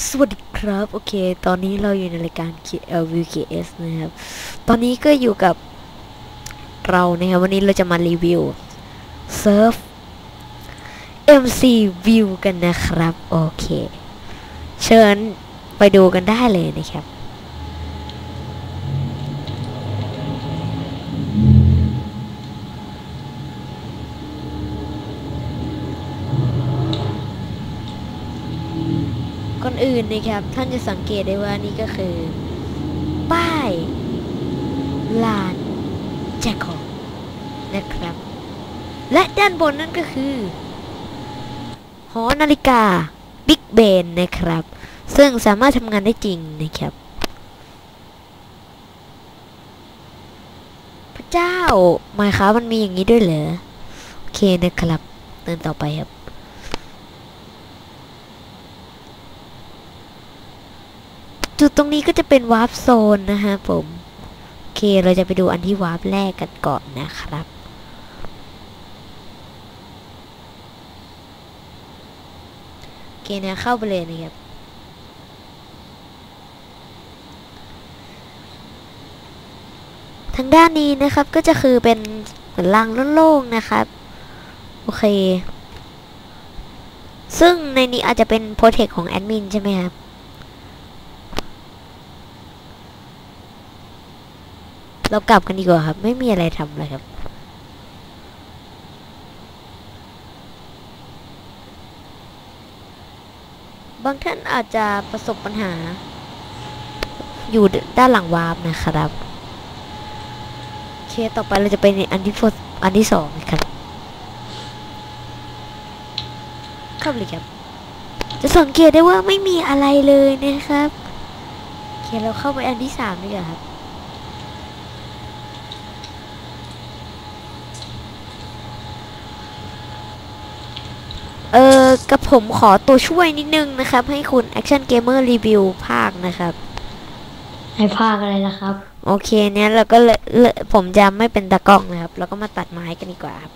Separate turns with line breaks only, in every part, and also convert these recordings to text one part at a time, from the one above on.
สวัสดีครับ โอเค ตอนนี้เราอยู่ในรายการ KLVKS นะครับ ตอนนี้ก็อยู่กับเรานะครับ วันนี้เราจะมารีวิวเซิร์ฟ MC View กันนะครับ โอเค เชิญไปดูกันได้เลยนะครับ ก่ อนอื่นนะครับ ท่านจะสังเกตได้ว่านี่ก็คือ ป้าย ลานแจกของนะครับ และด้านบนนั่นก็คือ หอนาฬิกาบิ๊กเบนนะครับ ซึ่งสามารถทำงานได้จริงนะครับ พระเจ้าหมายค้ามันมีอย่างนี้ด้วยเหรอ โอเคนะครับเดินต่อไปครับ จุดตรงนี้ก็จะเป็นวาร์ปโซนนะฮะผม โอเคเราจะไปดูอันที่วาร์ปแรกกันก่อนนะครับโอเคเนะเข้าไปเลยนะครับทางด้านนี้นะครับก็จะคือเป็นเหมือนลังโล่งๆนะครับ โอเค ซึ่งในนี้อาจจะเป็นโปรเทคของแอดมินใช่ไหมครับ เรากลับกันดีกว่าครับ ไม่มีอะไรทำเลยครับบางท่านอาจจะประสบปัญหา อยู่ด้านหลังวาร์ปนะครับโอเคต่อไปเราจะไปในอันที่ฟอันที่สองนะครับเข้าไปเลยครับ จะสังเกตได้ว่าไม่มีอะไรเลยนะครับ โอเคเราเข้าไปอันที่สามดีกว่าครับ เออกับผมขอตัวช่วยนิดนึงนะครับ ให้คุณ Action Gamer Review ภาคนะครับ
ให้ภาคอะไรนะครับ
โอเคเนี่ยเราก็เลยเลยผมจะไม่เป็นตากล้องนะครับ เราก็มาตัดไม้กันดีกว่าครับ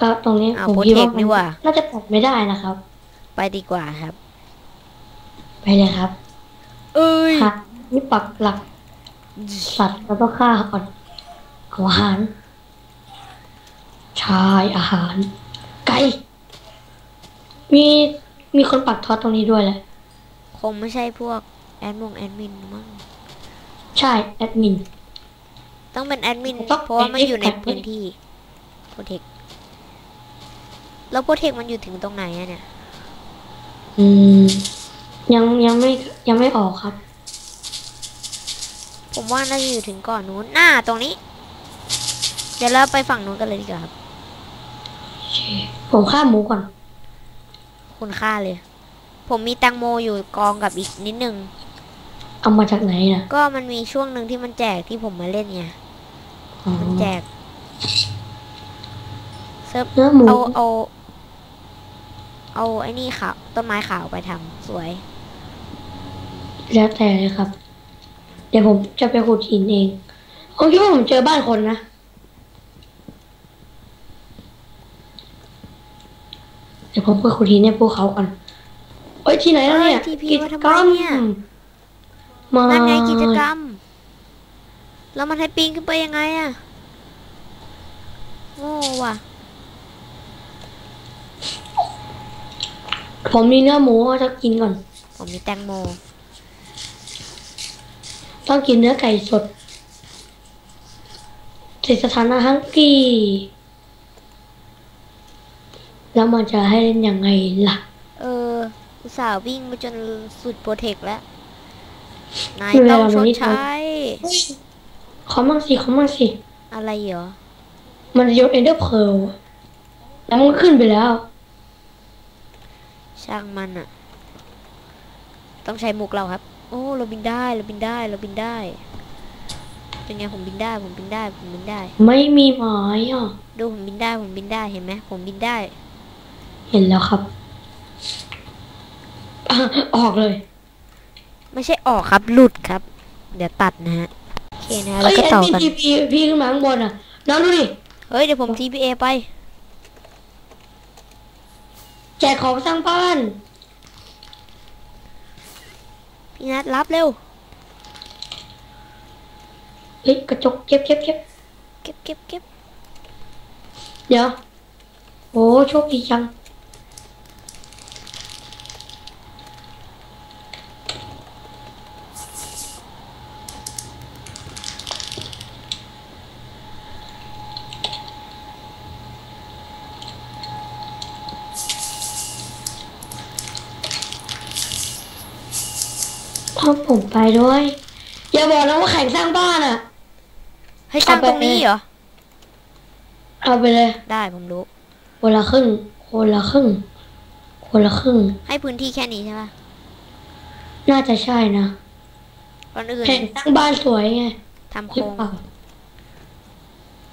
ก็ตรงนี้
อ้าว
ผมคิดว่า
Protect นี่หว่า
น่าจะตัดไม่ได้นะครับ
ไปดีกว่าครับ
ไปเลยครับ
เอ้ย
ค่ะนี่ปักหลัก สัตว์แล้วก็ฆ่าก่อนเอาอาหาร ชายอาหาร ไก่ มีมีคนปักทอดตรงนี้ด้วยแหละ
คงไม่ใช่พวกแอดมงแอดมินมั้ง
ใช่แอดมิน
ต้องเป็นแอดมิน
ต้อง
เพราะว่ามันอยู่ใน
เป็น
พื้นที่โปรเทคแล้วโปรเทคมันอยู่ถึงตรงไหนอะเนี่ย
อืม ยังยังไม่ยังไม่ออกครับ
ผมว่าน่าจะอยู่ถึงก่อนนู้นหน้าตรงนี้ เดี๋ยวเราไปฝั่งนู้นกันเลยดีกว่าครับ
ผมฆ่าหมูก่อน
คุณค่าเลย ผมมีแตงโมอยู่กองกับอีกนิดนึง
เอามาจากไหนนะ
ก็มันมีช่วงหนึ่งที่มันแจกที่ผมมาเล่นไง
อ๋อ
มันแจกเซิร์ฟ
เนื้อหมู
เอาเอาเอาไอ้นี่ขาวต้นไม้ขาวไปทำสวย
แล้วแต่เลยครับ เดี๋ยวผมจะไปขุดหินเองผมคิดว่าผมเจอบ้านคนนะ เดี๋ยวผมไปขุดหินในภูเขาก่อนเอ้ยที่ไหนแล้วเนี่ย
เอ้ย TP
กิจ
มาทำไม
กรรม
เนี่ย
มา
นั่นไงกิจกรรม แล้วมันให้ปีนขึ้นไปยังไงอะโง่ว่ะ
ผมมีเนื้อหมูจะกินก่อน
ผมมีแตงโม
ต้องกินเนื้อไก่สดเสร็จสถานะฮังกี้ แล้วมันจะให้เล่นยังไงล่ะ
เอออุตส่าห์วิ่งมาจนสุดโปรเทคแล้ว นาย
ไม่เป็นไร
ต้องช
วัน
ด
นี้
ใช้
ขอมั่งสิขอมั่งสิ
อะไรเหรอ
มันจะยกเอนเดอร์เพลแล้วมันก็ขึ้นไปแล้ว
ช่างมันอะต้องใช้มุกเราครับ โอ้เราบินได้เราบินได้เราบินได้เป็นไงผมบินได้ผมบินได้ผมบินได้
ไม่มีหมายอะ
ดูผมบินได้ผมบินได้เห็นไหมผมบินได้
เห็นแล้วครับอะออกเลย
ไม่ใช่ออกครับ หลุดครับ เดี๋ยวตัดนะฮะ โอเคนะ แล้วก็ต่อกัน
พี่พี่พี่ขึ้นมาข้างบนอะ น้องดูดิ
เฮ้ย เดี๋ยวผม TPA ไป
แจกของสร้างบ้าน
พี่นัทรับเร็ว
เฮ้ย กระจกเก็บเก็บเก็บ
เก็บเก็บเก็บ
เดี๋ยว โอ้โชคดีจัง ถ้าผมไปด้วย อย่าบอกนะว่าแข่งสร้างบ้านอะ
ให้สร้าง
เอาไป
ตรงนี้เหรอ
เอาไปเลย
ได้ผมรู้
คนละครึ่ง คนละครึ่ง คนละครึ่ง
ให้พื้นที่แค่นี้ใช่ปะ
น่าจะใช่นะ
ก่อนอื่น
แข่งสร้างบ้านสวยไง
ทำโค
หรื
ร
องเปล่า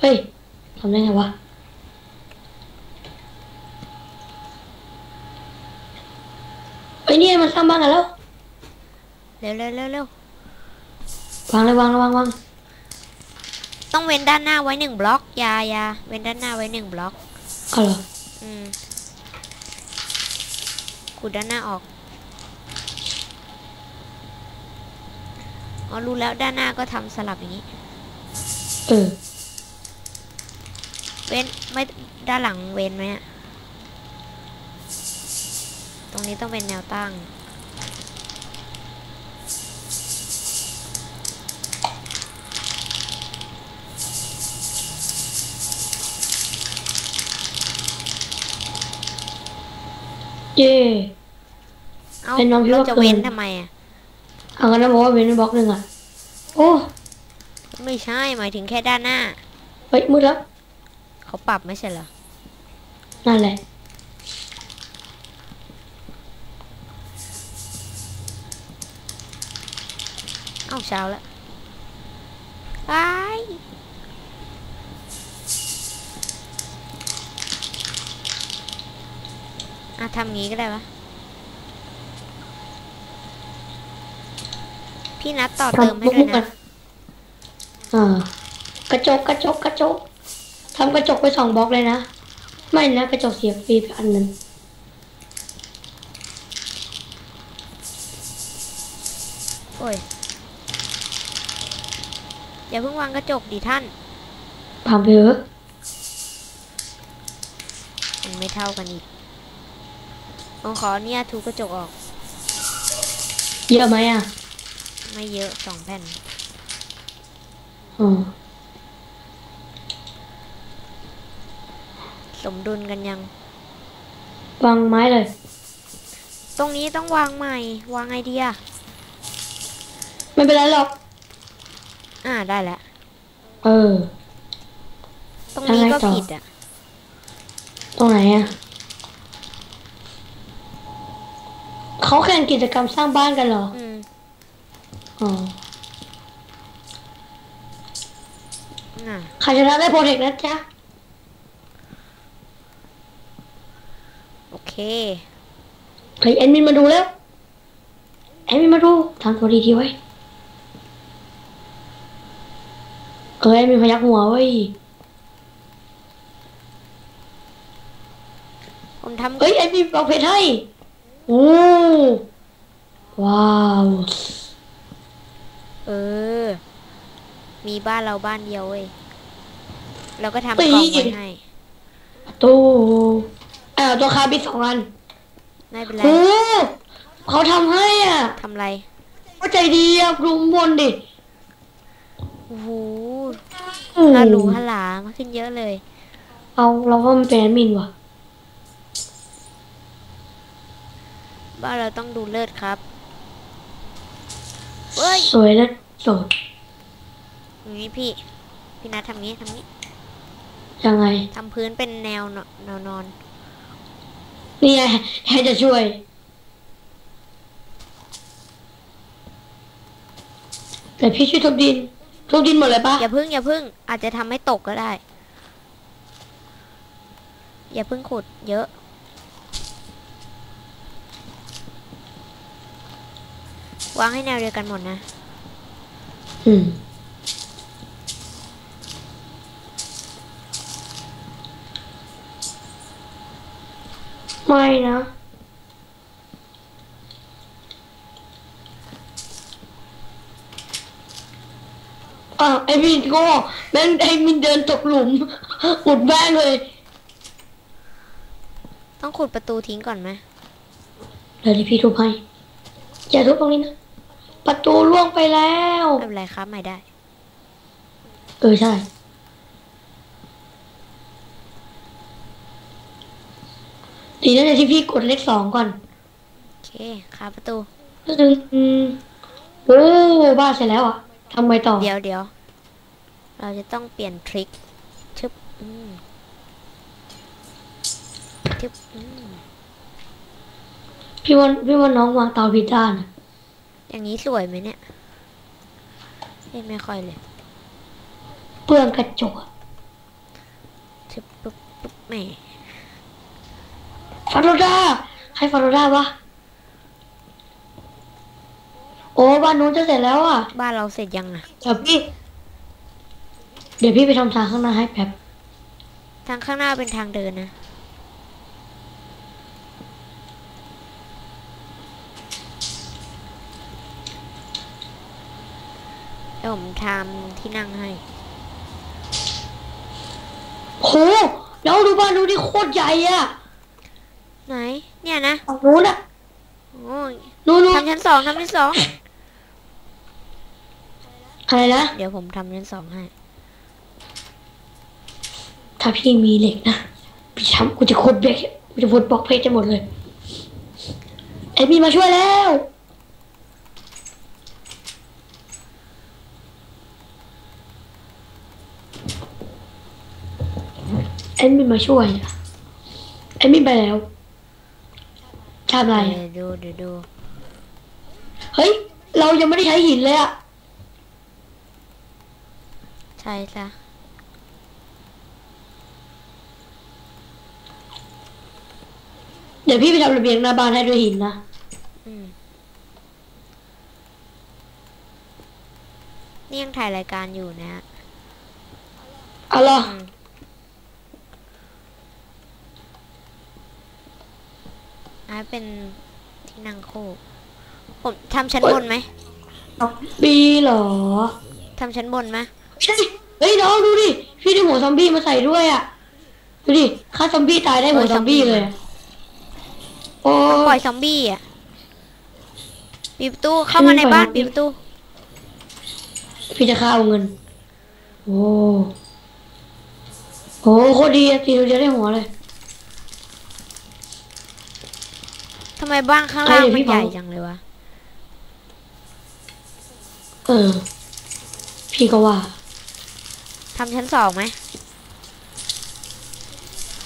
เฮ้ยทำได้ไงวะเฮ้ยเนี่ยมันสร้างบ้านกันแล้ว
เร็วเร็วเร็วเร็ว
วางเลยวางเลยวางวาง
ต้องเว้นด้านหน้าไว้หนึ่งบล็อกอยาอยาเว้นด้านหน้าไว้หนึ่งบล็อก
เอาเหรอ
อืมขูดด้านหน้าออกอ๋อรู้แล้วด้านหน้าก็ทำสลับอย่างนี้
เออ
เว้นไม่ด้านหลังเว้นไหมอะตรงนี้ต้องเป็นแนวตั้ง
เย่
เอ้า
เป็นน้องพี่
เรา
ว่า
จะ
เกิน
เว้นทำไมอะ
เอากันนะบอกว่าเว้นบล็อกหนึ่งอะ โอ้
ไม่ใช่หมายถึงแค่ด้านหน้า
เฮ้ยมืดแล้ว
เขาปรับไม่ใช่เหรอ
นั่นแหละ
เอ้าเช้าแล้วไป อะทำงี้ก็ได้ปะพี่นัดต่อเติมให้ด้วย
ทำมุกๆกั
นะ
นอ่ากระจกกระจกกระจกทำกระจกไปสองบล็อกเลยนะ ไม่นะกระจกเสียฟรีไปอันหนึ่ง
โอ้ย อย่าเพิ่งวางกระจกดิท่าน
ผ่านไปเถอะ
มันไม่เท่ากันอีก ผมขอเนี่ยถูกระจกออก
เยอะไหมอะ
ไม่เยอะสองแผ่น
อ๋อ
สมดุลกันยัง
วางไม้เลย
ตรงนี้ต้องวางใหม่ วางไอเดีย
ไม่เป็นไรหรอก
อ่าได้แล้ว
เออ
ตรงนี้
แล้วไง
ก็
ต่อ
ผิดอะ
ตรงไหนอะ เขาแข่งกิจกรรมสร้างบ้านกันเหรอ
อืม
อ๋อ
น่ะ
ใครชนะได้โปรเทคนะจ๊ะ
โอเค
เฮ้ยแอดมินมาดูแล้ว แอดมินมาดูทำตัวดีทีไว้เออแอดมินพยักหัวไว้ย
ผมทำ
เฮ้ยแอดมินเอาเพชรให้ โอ้ว้าว
เออ มีบ้านเราบ้านเดียวเว้ย เราก็ทำกล่องไว้ให้
ตู้อ่าตัวคาบิดสองอัน
ไม่เป็นไร
โอ้เขาทำให้อะ
ทำไร
เขาใจดีอะดูข้างบนดิ
โอ้โห
อืม
ฮาหรูฮาหลามาขึ้นเยอะเลย
เอาเราว่ามันเป็นแอดมินว่ะ
บ้านเราต้องดูเลิศครับเฮ้ย
สวยและโสด
อย่างนี้พี่ พี่นัททำงี้ทำงี้
ยังไง
ทำพื้นเป็นแนวนอนแนวนอน
นี่ไงให้จะช่วย แต่พี่ช่วยทุบดิน ทุบดินหมดเลยปะ
อย่าพึ่งอย่าพึ่ง อาจจะทำให้ตกก็ได้ อย่าพึ่งขุดเยอะ วางให้แนวเดียวกันหมดนะ
อืม ไม่นะอะไอมินโง่แม่งไอมินเดินตกหลุมอุดแม่งเลย
ต้องขุดประตูทิ้งก่อนไหม
เดี๋ยวพี่ทุบให้อย่าทุบตรงนี้นะ ประตูล่วงไปแล้ว
ไม่เป็นไรครับไม่ได้
เออใช่ ดีนะเนี่ยที่พี่กดเลขสองก่อน
โอเคครับประตู
ก็ถึงอืมโอ้บ้านเสร็จแล้วอะทำไมต่อ
เดี๋ยวเดี๋ยว เราจะต้องเปลี่ยนทริคชึบอืมชึบอืม
พี่ว่าพี่ว่าน้องวางเตาผิดด้านอะ
อย่างนี้สวยไหมเนี่ยเอ้ยไม่ค่อยเลย
เปลืองกระจกอะ
ชึบปุ๊บปุ๊บแหม
ฟาโรดาใครฟาโรดาวะโอ้บ้านนู้นจะเสร็จแล้วอะ
บ้านเราเสร็จยังอะ
เดี๋ยวพี่ เดี๋ยวพี่ไปทำทางข้างหน้าให้แป๊บ
ทางข้างหน้าเป็นทางเดินนะ ดี๋ยวผมทำที่นั่งให้
โหแล้วดูบ้านนู้นที่โคตรใหญ่อะ
ไหน เนี่ยนะ
ฝั่งนู้นอะ
โอ้ย
นู้นนู้น
ทำชั้นสองทำชั้นสอง
อะไรนะ
เดี๋ยวผมทำชั้นสองให้
ถ้าพี่มีเหล็กนะพี่ทำกูจะโคตรเบรกกูจะวนบล็อกเพจจะหมดเลย เอ็มมีมาช่วยแล้ว เอ็มมีมาช่วยอะเอ็มมีไปแล้วทำอะไรอะ
เดี๋ยวดูเดี๋ยวดู
เฮ้ย เรายังไม่ได้ใช้หินเลยอะ
ใช่ซะ
เดี๋ยวพี่ไปทำระเบียงหน้าบ้านให้ด้วยหินนะ
อืมนี่ยังถ่ายรายการอยู่นะฮะ
เอาล่ะ
อื มอ่าเป็นที่นั่งคู่ผมทำชั้นบนไหม
ปีเหรอ
ทำชั้นบนไหม
เฮ้ยเฮ้ยน้องดูดิพี่ได้หัวซอมบี้มาใส่ด้วยอะดูดิฆ่าซอมบี้ตายได้หัวซอมบี้เลยอะโอ้
ปล่อยซอมบี้อะปิดประตูเข้ามาในบ้านปิดประตู
พี่จะฆ่าเอาเงิน โอ้โหโคตรดีอะตีเดียวได้หัวเลยำ
ไมบ้านข้างล่าง
เอ้ยเดี๋ยว
มั
พี่
นใหญ่
เผา
จังเลยวะ
เออ พี่ก็ว่า
ทำชั้นสองไหม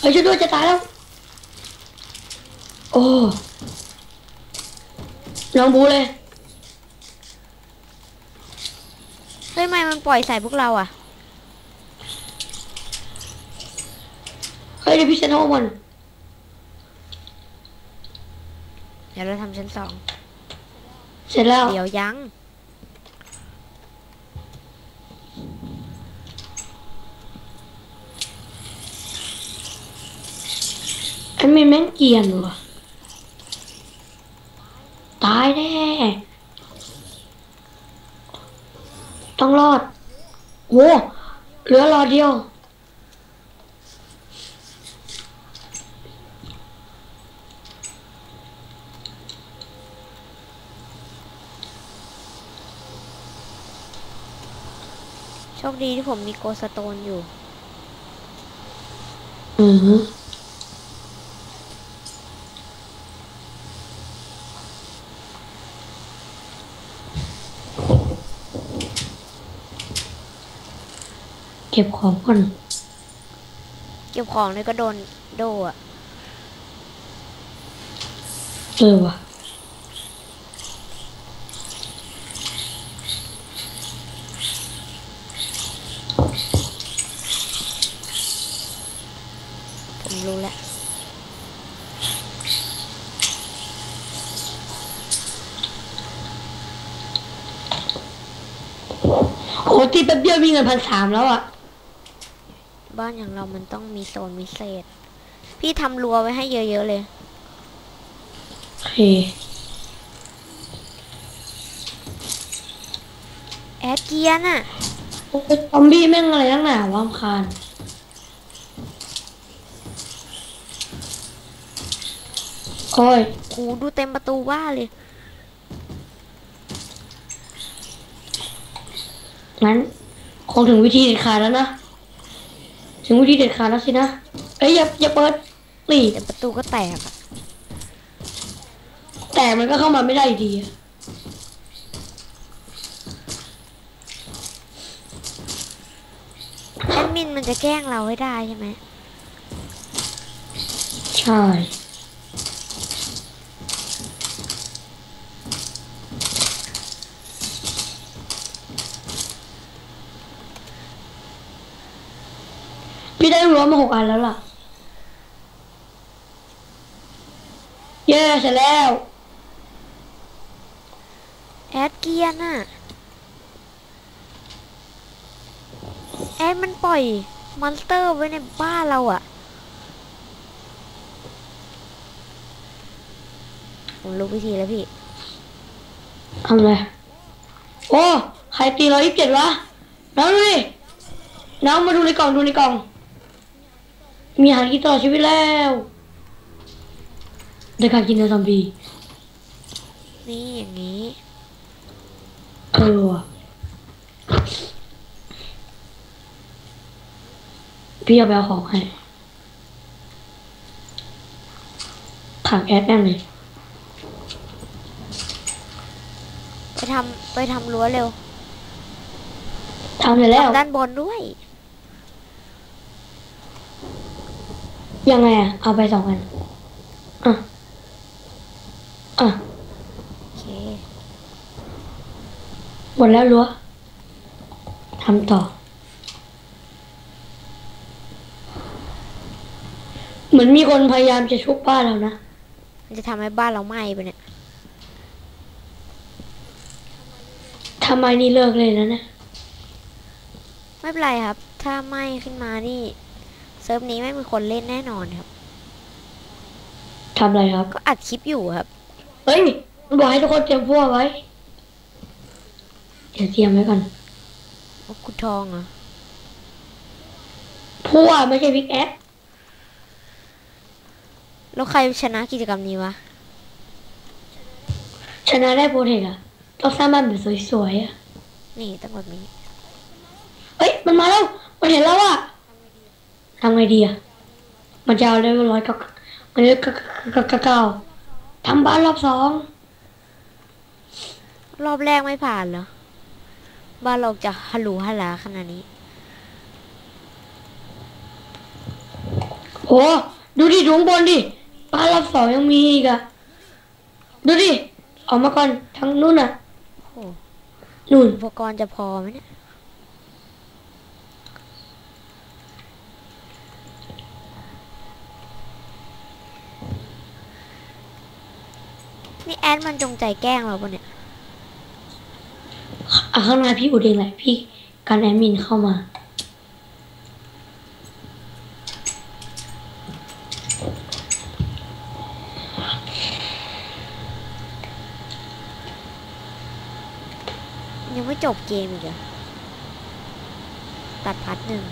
เฮ้ยช่วยด้วยจะตายแล้ว โอ้น้องบูเลย
เฮ้ยทำไมมันปล่อยใส่พวกเราอะ
เฮ้ยเดี๋ยวพี่เซนโฮมัน
เดี๋ยวเราทำชั้นสอง
เสร็จแล้ว
เดี๋ยวยัง
อันมีแม่งเกรียนว่ะตายแน่ ต้องรอดโว้เหลือรอดเดียว
ดีที่ผมมีโกสโตนอยู่
อือฮึเก็บของก่อน
เก็บของเลยก็โดนโดอะ
เออว่ะ
ผมรู้แล้ว
โอ้ ตีแป๊บเดียวมีเงินพันสามแล้วอะ
บ้านอย่างเรามันต้องมีโซนพิเศษ พี่ทำรั้วไว้ให้เยอะๆเลย
โอเค
แอดเกียร์น่ะ
โอ้ยซอมบี้แม่งอะไรนักหนาวะรำคาญโอ้ย
โอ้ดูเต็มประตูว่าเลย
งั้นคงถึงวิธีเด็ดขาดแล้วนะ ถึงวิธีเด็ดขาดแล้วสินะ เอ้ยอย่าอย่าเปิดหลี
เต็มประตูก็แตกอะ
แต่มันก็เข้ามาไม่ได้อยู่ดีอะ
แอดมินมันจะแกล้งเราให้ได้ใช่ไหม
ใช่ พี่ได้รั้วมาหกอันแล้วล่ะ เย้เสร็จแล้ว
แอดเกียร์น่ะ แอดมันปล่อยมอนสเตอร์ไว้ในบ้านเราอะผมรู้วิธีแล้วพี่
ทำเลยโอ้ ใครตีร้อยยี่สิบเจ็ดวะ น้องดูดิ น้องมาดูในกล่องดูในกล่อง มีอาหารกินตลอดชีวิตแล้วได้การกินเนื้อซอมบี้
นี่อย่างนี้
เออว่ะพี่เอาไปเอาของให้ขังแอดแม่งเลย
ไปทำไปทำรั้วเร็ว
ทำเสร็จแล้ว
ทำด้านบนด้วย
ยังไงอะ เอาไปสองอัน อะ อะ
โอเค
หมดแล้วรั้วทำต่อ เหมือนมีคนพยายามจะชุบบ้านเรานะ
มันจะทำให้บ้านเราไหม้ไปเนี่ย
ทำไมนี่เลิกเลยนะเนี่ย
ไม่เป็นไรครับ ถ้าไหม้ขึ้นมานี่ เซิร์ฟนี้ไม่มีคนเล่นแน่นอนครับ
ทำอะไรครับ
ก็อัดคลิปอยู่ครับ
เฮ้ยมันบอกให้ทุกคนเตรียมพวกไว้ เดี๋ยวเตรียมไว้ก่อน
โอ้คุณทองเหรอ
พวกไม่ใช่พิกแอด
แล้วใครชนะกิจกรรมนี้วะ
ชนะได้โปรเทคอะต้องสร้างบ้านแบบสวยๆอะ
นี่ต้องแบบนี้
เฮ้ย มันมาแล้ว มันเห็นแล้วอะ ทำไงดีอะมันจะเอาเลเวลร้อยเก้ามันจะเก้าเก้าเก้าเก้าทำบ้านรอบสอง
รอบแรกไม่ผ่านเหรอ บ้านเราจะฮัลโหลฮัลลาขนาดนี้
โอ้ดูดิดูข้างบนดิ บ้านรอบสองยังมีอีกอะดูดิ ออกมาก่อนทั้งนู่นอะ
โอ้
นู่น
อุปกรณ์จะพอไหมเนี่ย นี่แอดมันจงใจแกล้งเราปะเนี่ย
อะข้างในพี่อุดเองแหละพี่การแอดมินเข้ามา
ยังไม่จบเกมอีกเหรอตัดพัดหนึ่ง